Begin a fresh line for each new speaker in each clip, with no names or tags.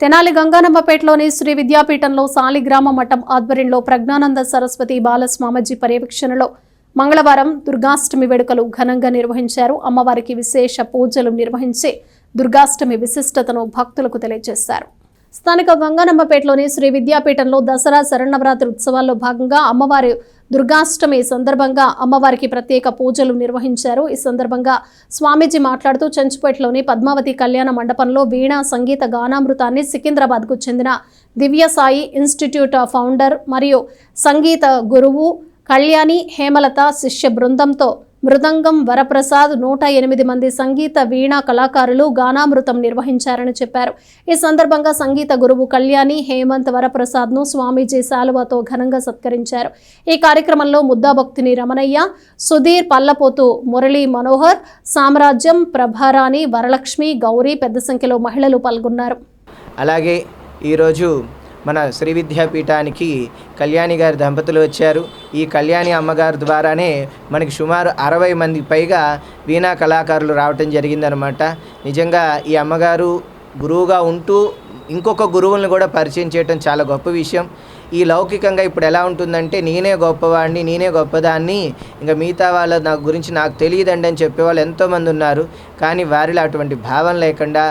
తెనాలి గంగానమ్మపేటలోని శ్రీ విద్యాపీఠంలో సాలిగ్రామ మఠం ఆధ్వర్యంలో ప్రజ్ఞానంద సరస్వతి బాలస్వామజీ పర్యవేక్షణలో మంగళవారం దుర్గాష్టమి వేడుకలు ఘనంగా నిర్వహించారు. అమ్మవారికి విశేష పూజలు నిర్వహించి దుర్గాష్టమి విశిష్టతను భక్తులకు తెలియజేశారు. స్థానిక గంగానమ్మపేటలోని శ్రీ విద్యాపీఠంలో దసరా శరణవరాత్రి ఉత్సవాల్లో భాగంగా అమ్మవారి దుర్గాష్టమి సందర్భంగా అమ్మవారికి ప్రత్యేక పూజలు నిర్వహించారు. ఈ సందర్భంగా స్వామీజీ మాట్లాడుతూ చెంచుపేటలోని పద్మావతి కళ్యాణ మండపంలో వీణా సంగీత గానామృతాన్ని సికింద్రాబాద్కు చెందిన దివ్య సాయి ఇన్స్టిట్యూట్ ఫౌండర్ మరియు సంగీత గురువు కళ్యాణి హేమలత శిష్య బృందంతో మృదంగం వరప్రసాద్ నూట ఎనిమిది మంది సంగీత వీణా కళాకారులు గానామృతం నిర్వహించారని చెప్పారు. ఈ సందర్భంగా సంగీత గురువు కళ్యాణి హేమంత్ వరప్రసాద్ను స్వామీజీ శాలువాతో ఘనంగా సత్కరించారు. ఈ కార్యక్రమంలో ముద్దాభక్తిని రమణయ్య సుధీర్ పల్లపోతు మురళీ మనోహర్ సామ్రాజ్యం ప్రభారాణి వరలక్ష్మి గౌరీ పెద్ద సంఖ్యలో మహిళలు పాల్గొన్నారు.
అలాగే ఈరోజు మన శ్రీ విద్యాపీఠానికి కళ్యాణి గారి దంపతులు వచ్చారు. ఈ కళ్యాణి అమ్మగారి ద్వారానే మనకి సుమారు అరవై మంది పైగా వీణా కళాకారులు రావటం జరిగిందనమాట నిజంగా ఈ అమ్మగారు గురువుగా ఉంటూ ఇంకొక గురువులను కూడా పరిచయం చేయటం చాలా గొప్ప విషయం. ఈ లౌకికంగా ఇప్పుడు ఎలా ఉంటుందంటే నేనే గొప్పవాడిని నేనే గొప్పదాన్ని ఇంకా మిగతా వాళ్ళ నా గురించి నాకు తెలియదండి అని చెప్పేవాళ్ళు ఎంతోమంది ఉన్నారు. కానీ వారిలో అటువంటి భావం లేకుండా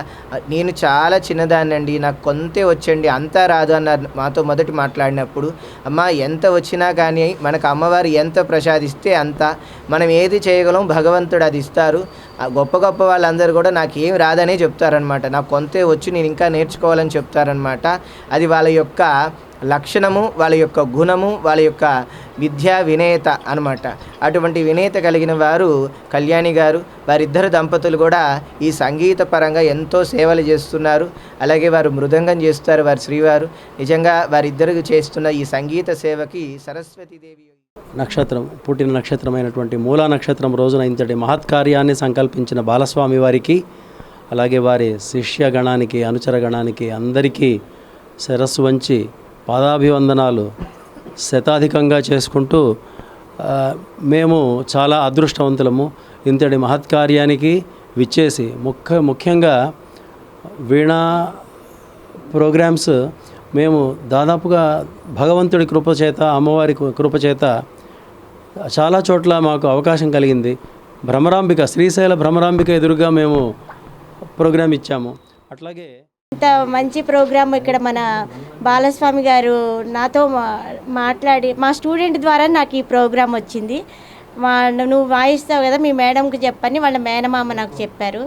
నేను చాలా చిన్నదాన్నండి నాకు కొంతే వచ్చండి అంతా రాదు అన్నారు మాతో మొదటి మాట్లాడినప్పుడు. అమ్మ ఎంత వచ్చినా కానీ మనకు అమ్మవారు ఎంత ప్రసాదిస్తే అంత మనం ఏది చేయగలం భగవంతుడు అది ఇస్తారు. ఆ గొప్ప గొప్ప వాళ్ళందరూ కూడా నాకు ఏం రాదనే చెప్తారనమాట నాకు కొంతే వచ్చి నేను ఇంకా నేర్చుకోవాలని చెప్తారనమాట అది వాళ్ళ యొక్క లక్షణము వాళ్ళ యొక్క గుణము వాళ్ళ యొక్క విద్యా వినేత అనమాట అటువంటి వినేత కలిగిన వారు కళ్యాణి గారు వారిద్దరు దంపతులు కూడా ఈ సంగీత పరంగా ఎంతో సేవలు చేస్తున్నారు. అలాగే వారు మృదంగం చేస్తారు వారి శ్రీవారు. నిజంగా వారిద్దరు చేస్తున్న ఈ సంగీత సేవకి సరస్వతీదేవి
నక్షత్రం పుట్టిన నక్షత్రమైనటువంటి మూలా నక్షత్రం రోజున ఇంతటి మహత్కార్యాన్ని సంకల్పించిన బాలస్వామి వారికి అలాగే వారి శిష్య గణానికి అనుచర గణానికి అందరికీ శిరస్సు వంచి పాదాభివందనాలు శతాధికంగా చేసుకుంటూ మేము చాలా అదృష్టవంతులము. ఇంతటి మహత్కార్యానికి విచ్చేసి ముఖ్య ముఖ్యంగా వీణా ప్రోగ్రామ్స్ మేము దాదాపుగా భగవంతుడి కృపచేత అమ్మవారి కృపచేత చాలా చోట్ల మాకు అవకాశం కలిగింది. భ్రమరాంబిక శ్రీశైల భ్రమరాంబిక ఎదురుగా మేము ప్రోగ్రామ్ ఇచ్చాము. అట్లాగే
ఇంత మంచి ప్రోగ్రామ్ ఇక్కడ మన బాలస్వామి గారు నాతో మాట్లాడి మా స్టూడెంట్ ద్వారా నాకు ఈ ప్రోగ్రామ్ వచ్చింది. మా నువ్వు వాయిస్తావు కదా మీ మేడంకి చెప్పని వాళ్ళ మేనమామ నాకు చెప్పారు.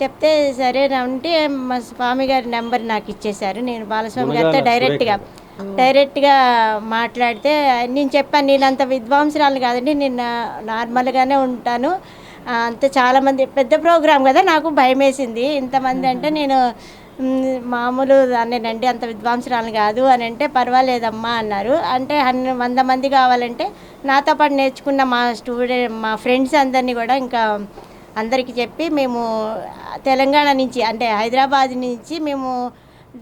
చెప్తే సరే అంటే మా స్వామి గారి నెంబర్ నాకు ఇచ్చేశారు. నేను బాలస్వామి గారితో డైరెక్ట్గా డైరెక్ట్గా మాట్లాడితే నేను చెప్పాను నేను అంత విద్వాంసరాలు కాదండి నేను నార్మల్గానే ఉంటాను. అంతే చాలామంది పెద్ద ప్రోగ్రామ్ కదా నాకు భయం వేసింది ఇంతమంది అంటే నేను మామూలు దాన్నేనండి అంత విద్వాంసురాలు కాదు అని అంటే పర్వాలేదమ్మా అన్నారు. అంటే హన్ వంద మంది కావాలంటే నాతో పాటు నేర్చుకున్న మా స్టూడెంట్ మా ఫ్రెండ్స్ అందరినీ కూడా ఇంకా అందరికీ చెప్పి మేము తెలంగాణ నుంచి అంటే హైదరాబాద్ నుంచి మేము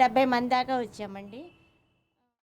డెబ్బై మంది దాకా వచ్చామండి.